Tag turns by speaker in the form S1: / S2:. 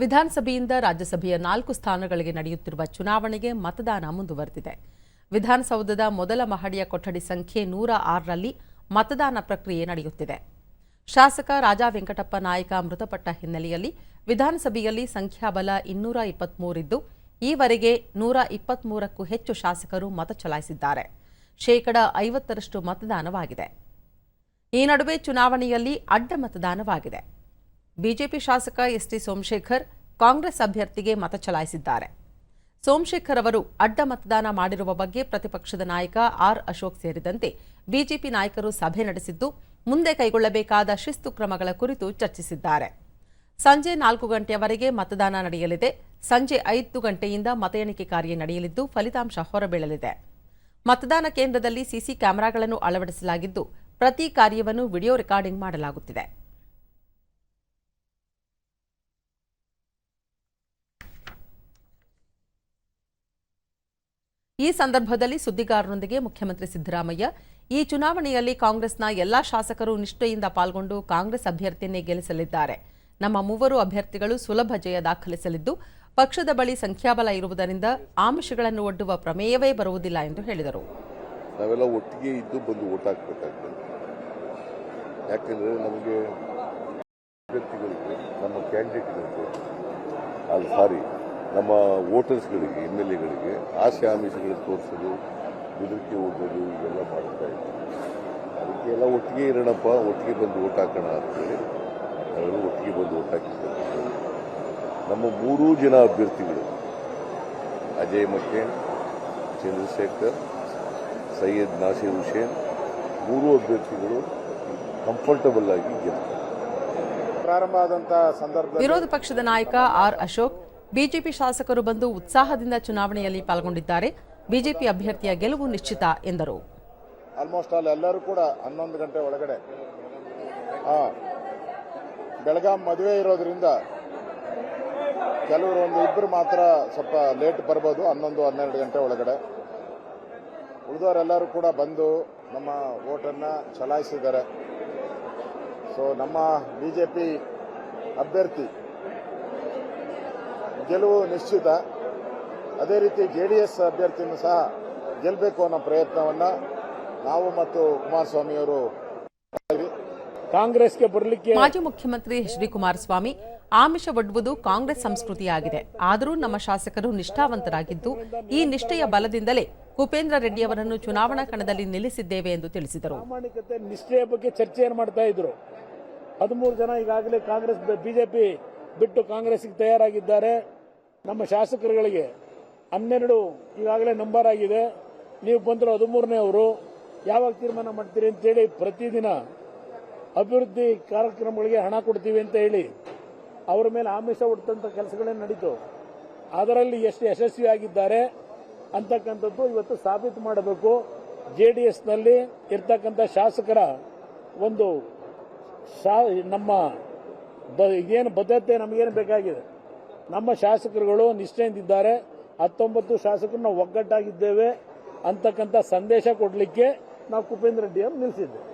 S1: ವಿಧಾನಸಭೆಯಿಂದ ರಾಜ್ಯಸಭೆಯ ನಾಲ್ಕು ಸ್ಥಾನಗಳಿಗೆ ನಡೆಯುತ್ತಿರುವ ಚುನಾವಣೆಗೆ ಮತದಾನ ಮುಂದುವರೆದಿದೆ. ವಿಧಾನಸೌಧದ ಮೊದಲ ಮಹಡಿಯ ಕೊಠಡಿ ಸಂಖ್ಯೆ ನೂರ ಆರರಲ್ಲಿ ಮತದಾನ ಪ್ರಕ್ರಿಯೆ ನಡೆಯುತ್ತಿದೆ. ಶಾಸಕ ರಾಜಾ ವೆಂಕಟಪ್ಪ ನಾಯಕ ಮೃತಪಟ್ಟ ಹಿನ್ನೆಲೆಯಲ್ಲಿ ವಿಧಾನಸಭೆಯಲ್ಲಿ ಸಂಖ್ಯಾಬಲ ಇನ್ನೂರ ಇಪ್ಪತ್ಮೂರಿದ್ದು, ಈವರೆಗೆ ನೂರ ಇಪ್ಪತ್ಮೂರಕ್ಕೂ ಹೆಚ್ಚು ಶಾಸಕರು ಮತ ಚಲಾಯಿಸಿದ್ದಾರೆ. ಶೇಕಡ ಐವತ್ತರಷ್ಟು ಮತದಾನವಾಗಿದೆ. ಈ ನಡುವೆ ಚುನಾವಣೆಯಲ್ಲಿ ಅಡ್ಡ ಮತದಾನವಾಗಿದೆ. ಬಿಜೆಪಿ ಶಾಸಕ ಎಸ್ಟಿ ಸೋಮಶೇಖರ್ ಕಾಂಗ್ರೆಸ್ ಅಭ್ಯರ್ಥಿಗೆ ಮತ ಚಲಾಯಿಸಿದ್ದಾರೆ. ಸೋಮಶೇಖರ್ ಅವರು ಅಡ್ಡ ಮತದಾನ ಮಾಡಿರುವ ಬಗ್ಗೆ ಪ್ರತಿಪಕ್ಷದ ನಾಯಕ ಆರ್ ಅಶೋಕ್ ಸೇರಿದಂತೆ ಬಿಜೆಪಿ ನಾಯಕರು ಸಭೆ ನಡೆಸಿದ್ದು, ಮುಂದೆ ಕೈಗೊಳ್ಳಬೇಕಾದ ಶಿಸ್ತು ಕ್ರಮಗಳ ಕುರಿತು ಚರ್ಚಿಸಿದ್ದಾರೆ. ಸಂಜೆ ನಾಲ್ಕು ಗಂಟೆಯವರೆಗೆ ಮತದಾನ ನಡೆಯಲಿದೆ. ಸಂಜೆ ಐದು ಗಂಟೆಯಿಂದ ಮತ ಎಣಿಕೆ ಕಾರ್ಯ ನಡೆಯಲಿದ್ದು, ಫಲಿತಾಂಶ ಹೊರಬೀಳಲಿದೆ. ಮತದಾನ ಕೇಂದ್ರದಲ್ಲಿ ಸಿಸಿ ಕ್ಯಾಮೆರಾಗಳನ್ನು ಅಳವಡಿಸಲಾಗಿದ್ದು, ಪ್ರತಿ ಕಾರ್ಯವನ್ನು ವಿಡಿಯೋ ರೆಕಾರ್ಡಿಂಗ್ ಮಾಡಲಾಗುತ್ತಿದೆ. ಈ ಸಂದರ್ಭದಲ್ಲಿ ಸುದ್ದಿಗಾರರೊಂದಿಗೆ ಮುಖ್ಯಮಂತ್ರಿ ಸಿದ್ದರಾಮಯ್ಯ. ಈ ಚುನಾವಣೆಯಲ್ಲಿ ಕಾಂಗ್ರೆಸ್ನ ಎಲ್ಲಾ ಶಾಸಕರು ನಿಷ್ಠೆಯಿಂದ ಪಾಲ್ಗೊಂಡು ಕಾಂಗ್ರೆಸ್ ಅಭ್ಯರ್ಥಿಯನ್ನೇ ಗೆಲ್ಲಿಸಲಿದ್ದಾರೆ. ನಮ್ಮ ಮೂವರು ಅಭ್ಯರ್ಥಿಗಳು ಸುಲಭ ಜಯ ದಾಖಲಿಸಲಿದ್ದು, ಪಕ್ಷದ ಬಳಿ ಸಂಖ್ಯಾಬಲ ಇರುವುದರಿಂದ ಆಮಿಷಗಳನ್ನು ಒಡ್ಡುವ ಪ್ರಮೇಯವೇ ಬರುವುದಿಲ್ಲ ಎಂದು ಹೇಳಿದರು.
S2: ನಾವೆಲ್ಲ ಒಟ್ಟಿಗೆ ಇದ್ದು ಬಂದು ಓಟ್ ನಮಗೆ ಅಭ್ಯರ್ಥಿಗಳಿಗೆ ನಮ್ಮ ಕ್ಯಾಂಡಿಡೇಟ್ಗಳಿಗೆ ಅದು ಸಾರಿ. ನಮ್ಮ ವೋಟರ್ಸ್ಗಳಿಗೆ ಎಂ ಎಲ್ ಎಗಳಿಗೆ ಆಸೆ ಆಮಿಷಗಳು ತೋರಿಸೋದು ಬೆದರಿಕೆ ಓದೋದು ಇವೆಲ್ಲ ಮಾಡ್ತಾ ಇದ್ದೀವಿ ಅದಕ್ಕೆ ಎಲ್ಲ ಒಟ್ಟಿಗೆ ಇರೋಣಪ್ಪ ಒಟ್ಟಿಗೆ ಬಂದು ಓಟ್ ಹಾಕೋಣ ಅಂತೇಳಿ ಎಲ್ಲರೂ ಒಟ್ಟಿಗೆ ಬಂದು ಓಟ್ ಹಾಕಿದ್ದೇವೆ ನಮ್ಮ ಮೂರೂ ಜನ ಅಭ್ಯರ್ಥಿಗಳು ಅಜಯ್ ಮಕ್ಕೇನ್ ಚಂದ್ರಶೇಖರ್ ಸೈಯದ್ ನಾಸೀರ್ ಹುಸೇನ್ ಮೂರೂ ಅಭ್ಯರ್ಥಿಗಳು ಕಂಫರ್ಟಬಲ್ ಆಗಿ ಗೆಲ್ತಾರೆ.
S3: ಪ್ರಾರಂಭ ಆದಂತ ಸಂದರ್ಭ
S1: ವಿರೋಧ ಪಕ್ಷದ ನಾಯಕ ಆರ್ ಅಶೋಕ್ ಬಿಜೆಪಿ ಶಾಸಕರು ಬಂದು ಉತ್ಸಾಹದಿಂದ ಚುನಾವಣೆಯಲ್ಲಿ ಪಾಲ್ಗೊಂಡಿದ್ದಾರೆ. ಬಿಜೆಪಿ ಅಭ್ಯರ್ಥಿಯ ಗೆಲುವು ನಿಶ್ಚಿತ, ಎಂದರು.
S3: ಆಲ್ಮೋಸ್ಟ್ ಆಲ್ ಎಲ್ಲರೂ ಕೂಡ ಹನ್ನೊಂದು ಗಂಟೆ ಒಳಗಡೆ. ಬೆಳಗಾಂ ಮದುವೆ ಇರೋದ್ರಿಂದ ಕೆಲವರು ಒಂದು ಇಬ್ಬರು ಮಾತ್ರ ಸ್ವಲ್ಪ ಲೇಟ್ ಬರ್ಬೋದು, ಹನ್ನೊಂದು, ಹನ್ನೆರಡು ಗಂಟೆ ಒಳಗಡೆ. ಉಳಿದವರೆಲ್ಲರೂ ಕೂಡ ಬಂದು ನಮ್ಮ ಓಟನ್ನು ಚಲಾಯಿಸಿದ್ದಾರೆ. ಸೊ ನಮ್ಮ ಬಿಜೆಪಿ ಅಭ್ಯರ್ಥಿ ಗೆಲುವು ನಿಶ್ಚಿತ. ಅದೇ ರೀತಿ ಜೆ ಡಿ ಎಸ್ ಅಭ್ಯರ್ಥಿಯನ್ನು ಸಹ ಗೆಲ್ಲಬೇಕು ಅನ್ನೋ ಪ್ರಯತ್ನವನ್ನು ನಾವು ಮತ್ತು ಕುಮಾರಸ್ವಾಮಿಯವರು ಕಾಂಗ್ರೆಸ್ಗೆ ಬರಲಿಕ್ಕೆ
S1: ಮಾಜಿ ಮುಖ್ಯಮಂತ್ರಿ ಎಚ್ ಡಿ ಕುಮಾರಸ್ವಾಮಿ ಆಮಿಷ ಒಡ್ಡುವುದು ಕಾಂಗ್ರೆಸ್ ಸಂಸ್ಕೃತಿಯಾಗಿದೆ. ಆದರೂ ನಮ್ಮ ಶಾಸಕರು ನಿಷ್ಠಾವಂತರಾಗಿದ್ದು ಈ ನಿಷ್ಠೆಯ ಬಲದಿಂದಲೇ ಕುಪೇಂದ್ರ ರೆಡ್ಡಿ ಅವರನ್ನು ಚುನಾವಣಾ ಕಣದಲ್ಲಿ ನಿಲ್ಲಿಸಿದ್ದೇವೆ ಎಂದು ತಿಳಿಸಿದರು.
S4: ಪ್ರಾಮಾಣಿಕತೆ ನಿಷ್ಠೆಯ ಬಗ್ಗೆ ಚರ್ಚೆಯನ್ನು ಮಾಡ್ತಾ ಇದ್ರು? ಹದಿಮೂರು ಜನ ಈಗಾಗಲೇ ಕಾಂಗ್ರೆಸ್ ಬಿಜೆಪಿ ಬಿಟ್ಟು ಕಾಂಗ್ರೆಸ್ಗೆ ತಯಾರಾಗಿದ್ದಾರೆ. ನಮ್ಮ ಶಾಸಕರುಗಳಿಗೆ ಹನ್ನೆರಡು ಈಗಾಗಲೇ ನಂಬರ್ ಆಗಿದೆ. ನೀವು ಬಂದರೂ ಹದಿಮೂರನೇ ಅವರು. ಯಾವಾಗ ತೀರ್ಮಾನ ಮಾಡ್ತೀರಿ ಅಂತೇಳಿ ಪ್ರತಿದಿನ ಅಭಿವೃದ್ಧಿ ಕಾರ್ಯಕ್ರಮಗಳಿಗೆ ಹಣ ಕೊಡ್ತೀವಿ ಅಂತ ಹೇಳಿ ಅವರ ಮೇಲೆ ಆಮಿಷ ಹುಟ್ಟಂತ ಕೆಲಸಗಳೇ ನಡೀತು. ಅದರಲ್ಲಿ ಎಷ್ಟು ಯಶಸ್ವಿಯಾಗಿದ್ದಾರೆ ಅಂತಕ್ಕಂಥದ್ದು ಇವತ್ತು ಸಾಬೀತು ಮಾಡಬೇಕು. ಜೆ ಡಿ ಎಸ್ನಲ್ಲಿ ಇರ್ತಕ್ಕಂಥ ಶಾಸಕರ ಒಂದು ನಮ್ಮ ಏನು ಬದ್ಧತೆ ನಮಗೇನು ಬೇಕಾಗಿದೆ? ನಮ್ಮ ಶಾಸಕರುಗಳು ನಿಷ್ಠೆಯಿಂದಿದ್ದಾರೆ. ಹತ್ತೊಂಬತ್ತು ಶಾಸಕರು ನಾವು ಒಗ್ಗಟ್ಟಾಗಿದ್ದೇವೆ ಅಂತಕ್ಕಂಥ ಸಂದೇಶ ಕೊಡಲಿಕ್ಕೆ ನಾವು ಕುಪೇಂದ್ರ ರೆಡ್ಡಿ ಅವರು ನಿಲ್ಲಿಸಿದ್ದೇವೆ